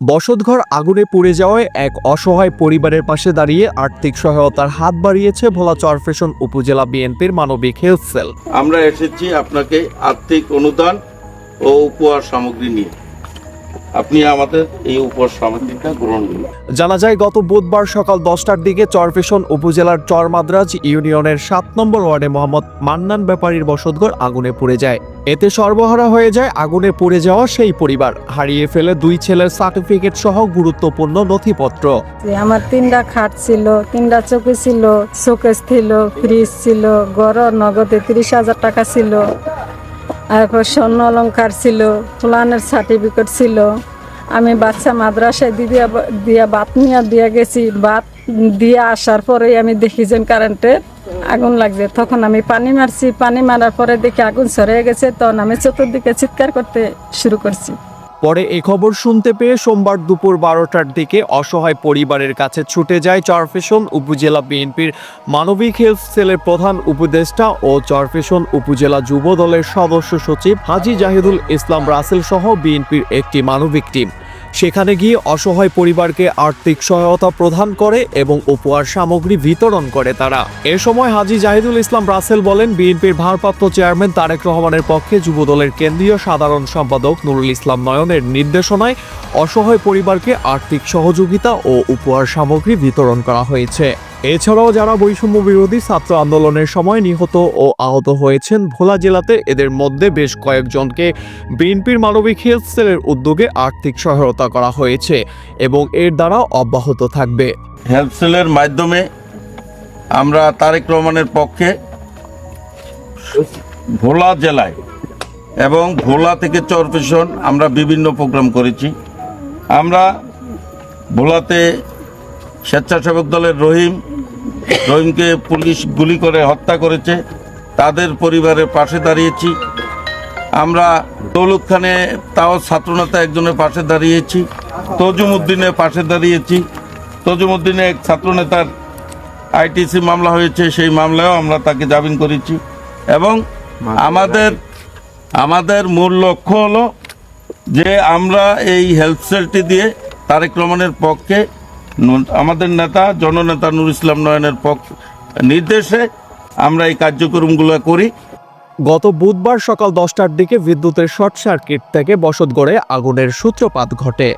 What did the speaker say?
বসতঘর আগুনে পুড়ে যাওয়ায় এক অসহায় পরিবারের পাশে দাঁড়িয়ে আর্থিক সহায়তার হাত বাড়িয়েছে ভোলা চরফেশন উপজেলা বিএনপির মানবিক হেলথ সেল। আমরা এসেছি আপনাকে আর্থিক অনুদান ও উপহার সামগ্রী নিয়ে। আপনি আমাদের এই গ্রহণ করুন। জানা যায় গত বুধবার সকাল দশটার দিকে চরফেশন উপজেলার চরমাদ্রাজ ইউনিয়নের সাত নম্বর ওয়ার্ডে মোহাম্মদ মান্নান ব্যাপারীর বসতঘর আগুনে পুড়ে যায়। এতে সর্বহারা হয়ে যায় আগুনে পুড়ে যাওয়া সেই পরিবার। হারিয়ে ফেলে দুই ছেলের সার্টিফিকেট সহ গুরুত্বপূর্ণ নথিপত্র। আমার তিনটা খাট ছিল তিনটা চৌকি ছিল শোকেস ছিল ফ্রিজ ছিল গড় নগদে তিরিশ হাজার টাকা ছিল। তারপর স্বর্ণ অলঙ্কার ছিল ফুলানের সার্টিফিকেট ছিল। আমি বাচ্চা মাদ্রাসায় দিয়ে দিয়া বাত নিয়ে দিয়ে গেছি। বাত দিয়ে আসার পরেই আমি দেখি যে কারেন্টের আগুন লাগছে। তখন আমি পানি মারছি। পানি মারার পরে দেখি আগুন সরে গেছে। তখন আমি চতুর্দিকে চিৎকার করতে শুরু করছি। পরে এ খবর শুনতে পেয়ে সোমবার দুপুর বারোটার দিকে অসহায় পরিবারের কাছে ছুটে যায় চরফেশন উপজেলা বিএনপির মানবিক হেলথ সেলের প্রধান উপদেষ্টা ও চরফেশন উপজেলা যুব দলের সদস্য সচিব হাজি জাহিদুল ইসলাম রাসেল সহ বিএনপির একটি মানবিক টিম। সেখানে গিয়ে অসহায় পরিবারকে আর্থিক সহায়তা প্রদান করে এবং উপহার সামগ্রী বিতরণ করে তারা। এ সময় হাজি জাহিদুল ইসলাম রাসেল বলেন, বিএনপির ভারপ্রাপ্ত চেয়ারম্যান তারেক রহমানের পক্ষে যুবদলের কেন্দ্রীয় সাধারণ সম্পাদক নুরুল ইসলাম নয়নের নির্দেশনায় অসহায় পরিবারকে আর্থিক সহযোগিতা ও উপহার সামগ্রী বিতরণ করা হয়েছে। এছাড়াও যারা বৈষম্য বিরোধী ছাত্র আন্দোলনের সময় নিহত ও আহত হয়েছেন, ভোলা জেলাতে এদের মধ্যে বেশ কয়েকজনকে বিএনপির মানবিক হেলথ সেলের উদ্যোগে আর্থিক সহায়তা করা হয়েছে এবং এর দ্বারা অব্যাহত থাকবে। হেলথ সেলের মাধ্যমে আমরা তারেক রহমানের পক্ষে ভোলা জেলায় এবং ভোলা থেকে চরপেশন আমরা বিভিন্ন প্রোগ্রাম করেছি। আমরা ভোলাতে স্বেচ্ছাসেবক দলের রহিম রহিমকে পুলিশ গুলি করে হত্যা করেছে। তাদের পরিবারের পাশে দাঁড়িয়েছি। আমরা দৌলত খানে তাও ছাত্রনেতা একজনের পাশে দাঁড়িয়েছি। তজুমুদ্দিনের পাশে দাঁড়িয়েছি। তজুমুদ্দিনে এক ছাত্রনেতার আইটিসি মামলা হয়েছে সেই মামলায়ও আমরা তাকে জামিন করেছি। এবং আমাদের আমাদের মূল লক্ষ্য হলো যে আমরা এই হেলথ সেলটি দিয়ে তারেক রহমানের পক্ষে আমাদের নেতা, জননেতা নুর ইসলাম নয়নের পক্ষ নির্দেশে আমরা এই কার্যক্রমগুলো করি। গত বুধবার সকাল দশটার দিকে বিদ্যুতের শর্ট সার্কিট থেকে বসতগড়ে আগুনের সূত্রপাত ঘটে।